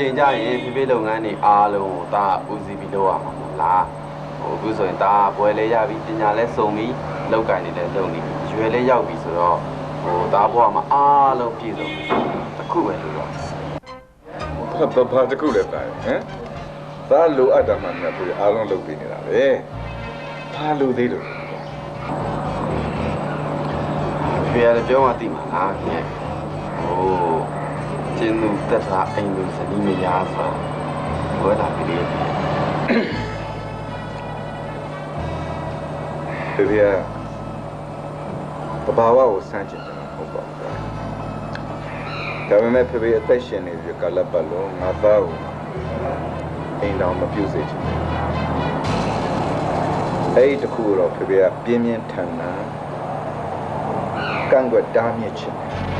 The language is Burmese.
ချိန်ကြရင်ဖေဖေလုပ်ငန်းတွေအားလုံးကိုဒါဦးစီးပြီးလုပ်ရမှာမဟုတ်လားဟိုအခုဆိုရင်ဒါပွဲလဲရပြီပညာလဲစုံပြီလောက်ကင်နေတယ်လုပ်နေပြီရွယ်လဲရောက်ပြီဆိုတော့ဟိုဒါဘွားမှာအားလုံးပြည့်စုံပြီတစ်ခုပဲလို့တော့ဘာဘာဘာတခုလဲတာဟမ်ဒါလိုအပ်တာမှမဟုတ်ဘူးအားလုံးလုပ်ပေးနေတာပဲဘာလိုသေးလို့ဖေရတယ်ပြောမှသိမှာလားခင်ဟို ကျင်းသူတက်တာအိမ်လူစနီးမရဆိုဘွဲလာကလေးပြီဖေဖေကတဘာဝကိုစမ်းကျင်တယ်မဟုတ်ပါဘူးဒါပေမဲ့ဖေဖေအသက်ရှင်နေပြီကလပ်ပတ်လုံးငါသားကိုအိမ်တော်မပြုတ်စေချင်ဘူးအဲ့ဒီတခုတော့ဖေဖေကပြင်းပြင်းထန်ထန်ကန့်ကွက်တားမြစ်ချင်တယ်